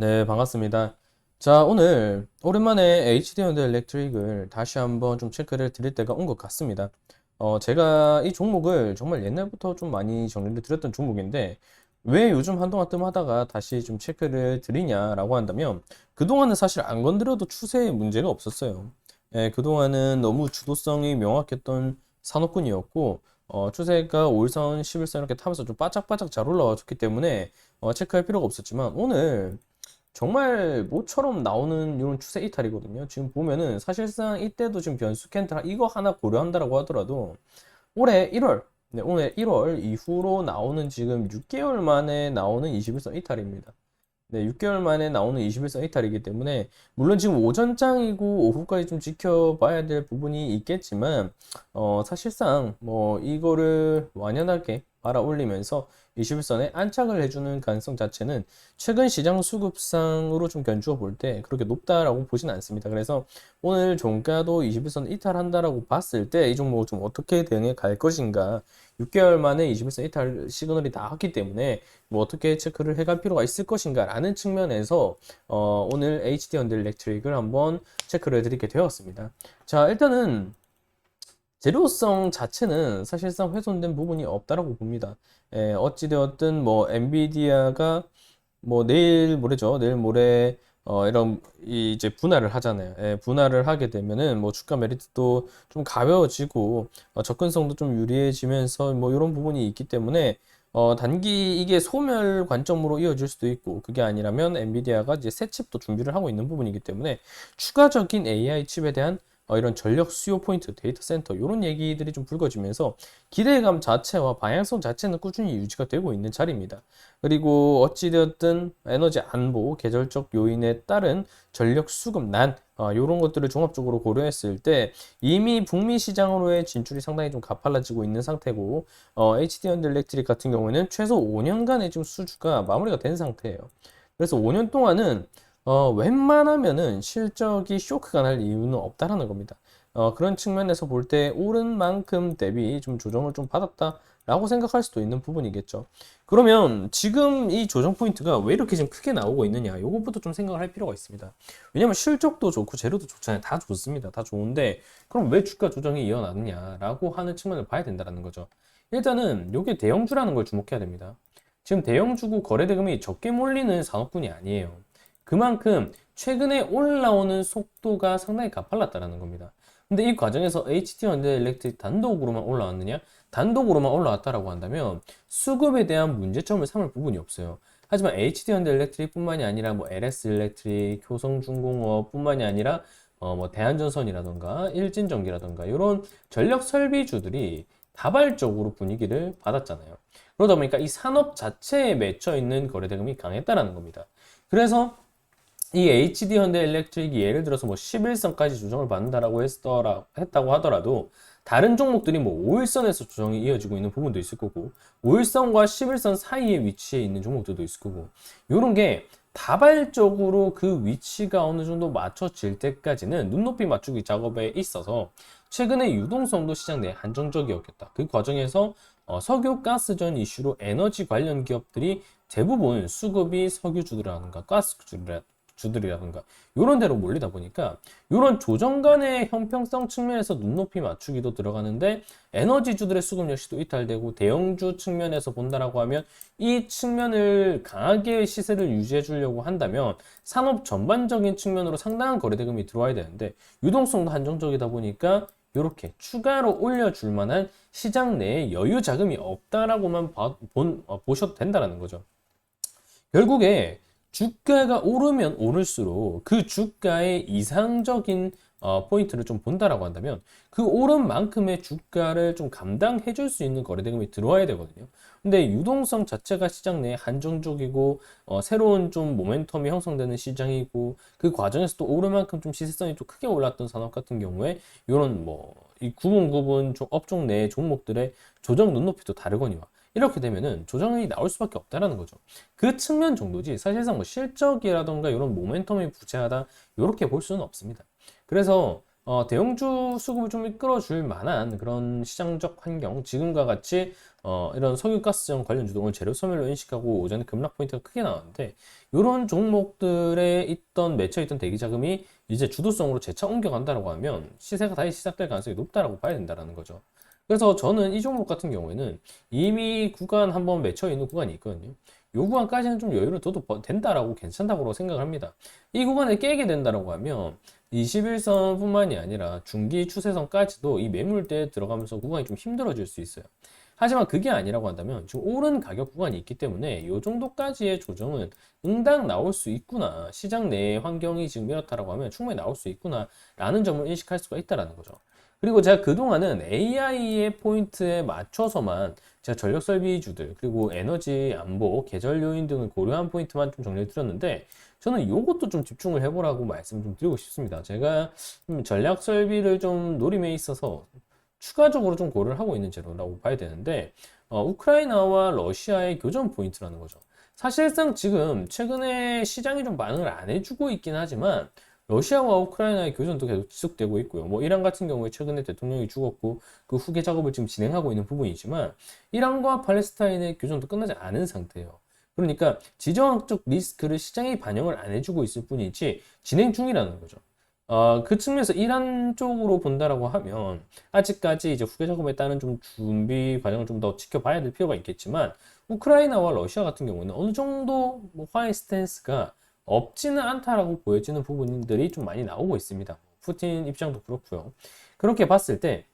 네, 반갑습니다. 자, 오늘 오랜만에 HD 현대 일렉트릭을 다시 한번 좀 체크를 드릴 때가 온 것 같습니다. 어, 제가 이 종목을 정말 옛날부터 좀 많이 정리를 드렸던 종목인데, 왜 요즘 한동안 뜸하다가 다시 좀 체크를 드리냐라고 한다면, 그동안은 사실 안 건드려도 추세에 문제가 없었어요. 예, 그동안은 너무 주도성이 명확했던 산업군이었고, 어, 추세가 5일선, 11선 이렇게 타면서 좀 바짝바짝 잘 올라와 줬기 때문에, 어, 체크할 필요가 없었지만, 오늘 정말 모처럼 나오는 이런 추세 이탈이거든요. 지금 보면은 사실상 이때도 지금 변수 캔들 이거 하나 고려한다라고 하더라도 올해 1월, 네, 올해 1월 이후로 나오는 지금 6개월 만에 나오는 21선 이탈입니다. 네, 6개월 만에 나오는 21선 이탈이기 때문에 물론 지금 오전장이고 오후까지 좀 지켜봐야 될 부분이 있겠지만 어, 사실상 뭐 이거를 완연하게 말아 올리면서 21선에 안착을 해주는 가능성 자체는 최근 시장 수급상으로 좀 견주어 볼 때 그렇게 높다라고 보진 않습니다. 그래서 오늘 종가도 21선 이탈한다라고 봤을 때 이 종목을 좀 어떻게 대응해 갈 것인가 6개월 만에 21선 이탈 시그널이 나왔기 때문에 뭐 어떻게 체크를 해갈 필요가 있을 것인가 라는 측면에서 어, 오늘 HD 언더 일렉트릭을 한번 체크를 해드리게 되었습니다. 자 일단은 재료성 자체는 사실상 훼손된 부분이 없다라고 봅니다. 예, 어찌되었든 뭐 엔비디아가 뭐 내일 모레죠. 내일 모레 어, 이런 이 이제 분할을 하잖아요. 예, 분할을 하게 되면은 뭐 주가 메리트도 좀 가벼워지고 어, 접근성도 좀 유리해지면서 뭐 이런 부분이 있기 때문에 어, 단기 이게 소멸 관점으로 이어질 수도 있고 그게 아니라면 엔비디아가 이제 새 칩도 준비를 하고 있는 부분이기 때문에 추가적인 AI 칩에 대한 어, 이런 전력 수요 포인트, 데이터 센터 이런 얘기들이 좀 불거지면서 기대감 자체와 방향성 자체는 꾸준히 유지가 되고 있는 자리입니다. 그리고 어찌되었든 에너지 안보, 계절적 요인에 따른 전력 수급난 어, 이런 것들을 종합적으로 고려했을 때 이미 북미 시장으로의 진출이 상당히 좀 가팔라지고 있는 상태고 어, HD 현대 일렉트릭 같은 경우에는 최소 5년간의 지금 수주가 마무리가 된 상태예요. 그래서 5년 동안은 어, 웬만하면은 실적이 쇼크가 날 이유는 없다라는 겁니다. 어, 그런 측면에서 볼 때 오른 만큼 대비 좀 조정을 좀 받았다 라고 생각할 수도 있는 부분이겠죠. 그러면 지금 이 조정 포인트가 왜 이렇게 지금 크게 나오고 있느냐? 이것부터 좀 생각을 할 필요가 있습니다. 왜냐면 실적도 좋고 재료도 좋잖아요. 다 좋습니다. 다 좋은데 그럼 왜 주가 조정이 이어나느냐라고 하는 측면을 봐야 된다는 거죠. 일단은 이게 대형주라는 걸 주목해야 됩니다. 지금 대형주고 거래대금이 적게 몰리는 산업군이 아니에요. 그만큼 최근에 올라오는 속도가 상당히 가팔랐다는 겁니다. 근데 이 과정에서 HT 현대 일렉트릭 단독으로만 올라왔느냐? 단독으로만 올라왔다라고 한다면 수급에 대한 문제점을 삼을 부분이 없어요. 하지만 HT 현대 일렉트릭 뿐만이 아니라 뭐 LS 일렉트릭, 효성중공업 뿐만이 아니라 어 뭐 대한전선이라던가 일진전기라던가 이런 전력 설비주들이 다발적으로 분위기를 받았잖아요. 그러다 보니까 이 산업 자체에 맺혀 있는 거래 대금이 강했다라는 겁니다. 그래서 이 HD 현대 일렉트릭이 예를 들어서 뭐 11선까지 조정을 받는다라고 했더라, 했다고 하더라도 다른 종목들이 뭐 5일선에서 조정이 이어지고 있는 부분도 있을 거고 5일선과 11선 사이에 위치해 있는 종목들도 있을 거고 이런 게 다발적으로 그 위치가 어느 정도 맞춰질 때까지는 눈높이 맞추기 작업에 있어서 최근에 유동성도 시장 내에 한정적이었겠다. 그 과정에서 어, 석유 가스전 이슈로 에너지 관련 기업들이 대부분 수급이 석유주들이라든가 가스주들 주들이라든가 이런 데로 몰리다 보니까 이런 조정 간의 형평성 측면에서 눈높이 맞추기도 들어가는데 에너지 주들의 수급 역시도 이탈되고 대형주 측면에서 본다라고 하면 이 측면을 강하게 시세를 유지해 주려고 한다면 산업 전반적인 측면으로 상당한 거래대금이 들어와야 되는데 유동성도 한정적이다 보니까 이렇게 추가로 올려줄 만한 시장 내에 여유 자금이 없다라고만 봐, 본, 어, 보셔도 된다는 거죠. 결국에 주가가 오르면 오를수록 그 주가의 이상적인 어, 포인트를 좀 본다라고 한다면 그 오른 만큼의 주가를 좀 감당해 줄 수 있는 거래대금이 들어와야 되거든요. 근데 유동성 자체가 시장 내에 한정적이고 어, 새로운 좀 모멘텀이 형성되는 시장이고 그 과정에서 또 오른 만큼 좀 시세성이 좀 크게 올랐던 산업 같은 경우에 이런 뭐 이 구분 구분 업종 내 종목들의 조정 눈높이도 다르거니와 이렇게 되면은 조정이 나올 수밖에 없다라는 거죠. 그 측면 정도지 사실상 뭐 실적이라던가 이런 모멘텀이 부재하다 이렇게 볼 수는 없습니다. 그래서 어, 대형주 수급을 좀 이끌어줄 만한 그런 시장적 환경, 지금과 같이 어, 이런 석유가스전 관련주도 오늘 재료 소멸로 인식하고 오전에 급락 포인트가 크게 나왔는데 이런 종목들에 있던 맺혀 있던 대기 자금이 이제 주도성으로 재차 옮겨간다라고 하면 시세가 다시 시작될 가능성이 높다라고 봐야 된다라는 거죠. 그래서 저는 이 종목 같은 경우에는 이미 구간 한번 맺혀 있는 구간이 있거든요. 이 구간까지는 좀 여유를 둬도 버- 된다라고 괜찮다고 생각을 합니다. 이 구간을 깨게 된다라고 하면 21선 뿐만이 아니라 중기 추세선까지도 이 매물대에 들어가면서 구간이 좀 힘들어질 수 있어요. 하지만 그게 아니라고 한다면 지금 오른 가격 구간이 있기 때문에 이 정도까지의 조정은 응당 나올 수 있구나. 시장 내 환경이 지금 이렇다라고 하면 충분히 나올 수 있구나. 라는 점을 인식할 수가 있다라는 거죠. 그리고 제가 그동안은 AI의 포인트에 맞춰서만 제가 전력 설비주들 그리고 에너지 안보, 계절 요인 등을 고려한 포인트만 좀 정리해 드렸는데 저는 이것도 좀 집중을 해보라고 말씀 좀 드리고 싶습니다. 제가 좀 전략 설비를 좀 노림에 있어서 추가적으로 좀 고려를 하고 있는 제도라고 봐야 되는데 어, 우크라이나와 러시아의 교전 포인트라는 거죠. 사실상 지금 최근에 시장이 좀 반응을 안 해주고 있긴 하지만 러시아와 우크라이나의 교전도 계속 지속되고 있고요. 뭐 이란 같은 경우에 최근에 대통령이 죽었고 그 후계 작업을 지금 진행하고 있는 부분이지만 이란과 팔레스타인의 교전도 끝나지 않은 상태예요. 그러니까 지정학적 리스크를 시장이 반영을 안 해주고 있을 뿐이지 진행 중이라는 거죠. 어, 그 측면에서 이란 쪽으로 본다라고 하면 아직까지 이제 후계 작업에 따른 좀 준비 과정을 좀 더 지켜봐야 될 필요가 있겠지만 우크라이나와 러시아 같은 경우는 어느 정도 뭐 화해 스탠스가 없지는 않다라고 보여지는 부분들이 좀 많이 나오고 있습니다. 푸틴 입장도 그렇고요. 그렇게 봤을 때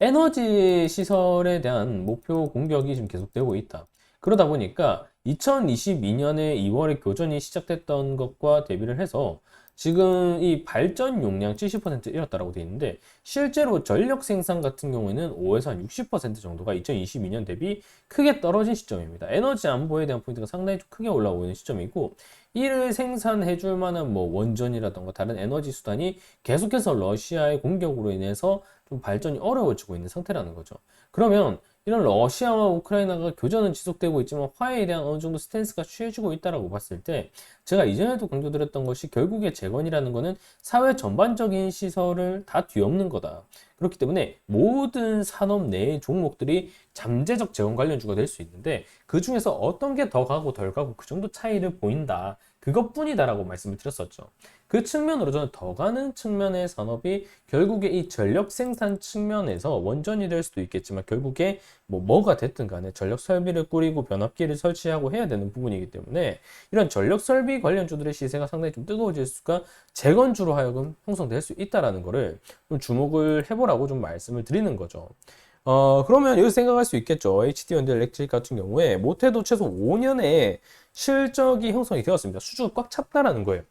에너지 시설에 대한 목표 공격이 지금 계속되고 있다. 그러다 보니까 2022년에 2월에 교전이 시작됐던 것과 대비를 해서 지금 이 발전 용량 70% 잃었다라고 되어 있는데 실제로 전력 생산 같은 경우에는 5에서 한60% 정도가 2022년 대비 크게 떨어진 시점입니다. 에너지 안보에 대한 포인트가 상당히 좀 크게 올라오고 있는 시점이고 이를 생산해 줄 만한 뭐 원전이라던가 다른 에너지 수단이 계속해서 러시아의 공격으로 인해서 좀 발전이 어려워지고 있는 상태라는 거죠. 그러면 이런 러시아와 우크라이나가 교전은 지속되고 있지만 화해에 대한 어느 정도 스탠스가 취해지고 있다라고 봤을 때 제가 이전에도 강조드렸던 것이 결국에 재건이라는 것은 사회 전반적인 시설을 다 뒤엎는 거다. 그렇기 때문에 모든 산업 내의 종목들이 잠재적 재건 관련주가 될 수 있는데 그 중에서 어떤 게 더 가고 덜 가고 그 정도 차이를 보인다. 그것뿐이다라고 말씀을 드렸었죠. 그 측면으로 저는 더 가는 측면의 산업이 결국에 이 전력 생산 측면에서 원전이 될 수도 있겠지만 결국에 뭐 뭐가 됐든 간에 전력 설비를 꾸리고 변압기를 설치하고 해야 되는 부분이기 때문에 이런 전력 설비 관련주들의 시세가 상당히 좀 뜨거워질 수가 재건주로 하여금 형성될 수 있다라는 거를 좀 주목을 해보라고 좀 말씀을 드리는 거죠. 어, 그러면 여기서 생각할 수 있겠죠. HD 현대 일렉트릭 같은 경우에 못해도 최소 5년의 실적이 형성이 되었습니다. 수주가 꽉 찼다라는 거예요.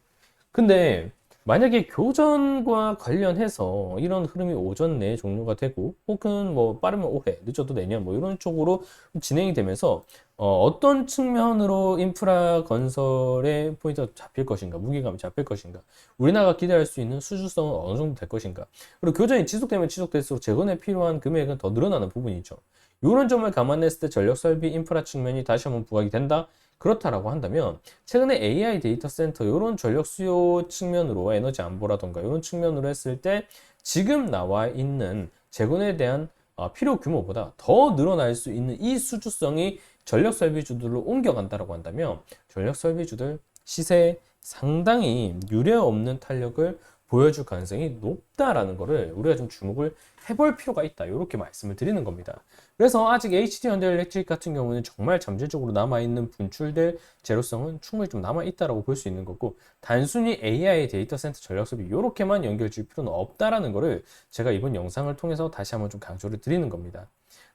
근데 만약에 교전과 관련해서 이런 흐름이 오전 내에 종료가 되고 혹은 뭐 빠르면 올해 늦어도 내년 뭐 이런 쪽으로 진행이 되면서 어, 떤 측면으로 인프라 건설의 포인트가 잡힐 것인가 무게감이 잡힐 것인가 우리나라가 기대할 수 있는 수주성은 어느 정도 될 것인가 그리고 교전이 지속되면 지속될수록 재건에 필요한 금액은 더 늘어나는 부분이죠. 이런 점을 감안했을 때 전력 설비 인프라 측면이 다시 한번 부각이 된다 그렇다라고 한다면 최근에 AI 데이터 센터 이런 전력 수요 측면으로 에너지 안보라던가 이런 측면으로 했을 때 지금 나와 있는 재건에 대한 어, 필요 규모보다 더 늘어날 수 있는 이 수주성이 전력 설비주들로 옮겨간다라고 한다면 전력 설비주들 시세에 상당히 유례 없는 탄력을 보여줄 가능성이 높다라는 것을 우리가 좀 주목을 해볼 필요가 있다. 이렇게 말씀을 드리는 겁니다. 그래서 아직 HD 현대 일렉트릭 같은 경우는 정말 잠재적으로 남아있는 분출될 제로성은 충분히 좀 남아있다라고 볼 수 있는 거고 단순히 AI 데이터 센터 전력 소비 이렇게만 연결 질 필요는 없다라는 것을 제가 이번 영상을 통해서 다시 한번 좀 강조를 드리는 겁니다.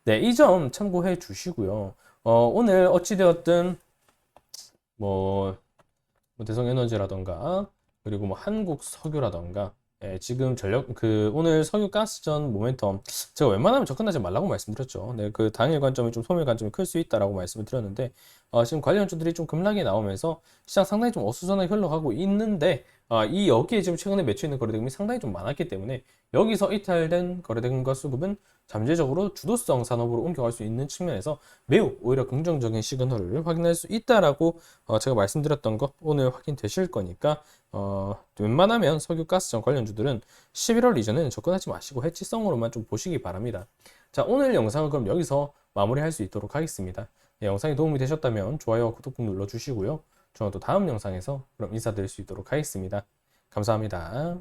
네, 이 점 참고해 주시고요. 어, 오늘 어찌되었든 뭐, 뭐 대성 에너지라던가 그리고 뭐 한국 석유라던가 예, 지금 전력 그 오늘 석유 가스전 모멘텀 제가 웬만하면 접근하지 말라고 말씀드렸죠. 네, 그 당일 관점이 좀 소멸 관점이 클 수 있다라고 말씀을 드렸는데 어, 지금 관련 주들이 좀 급락이 나오면서 시장 상당히 좀 어수선하게 흘러가고 있는데 아, 이 여기에 지금 최근에 맺혀 있는 거래대금이 상당히 좀 많았기 때문에 여기서 이탈된 거래대금과 수급은 잠재적으로 주도성 산업으로 옮겨갈 수 있는 측면에서 매우 오히려 긍정적인 시그널을 확인할 수 있다라고 어, 제가 말씀드렸던 거 오늘 확인되실 거니까 어, 웬만하면 석유 가스전 관련주들은 11월 이전에는 접근하지 마시고 해치성으로만 좀 보시기 바랍니다. 자, 오늘 영상은 그럼 여기서 마무리할 수 있도록 하겠습니다. 네, 영상이 도움이 되셨다면 좋아요와 구독 꼭 눌러주시고요. 저는 또 다음 영상에서 그럼 인사드릴 수 있도록 하겠습니다. 감사합니다.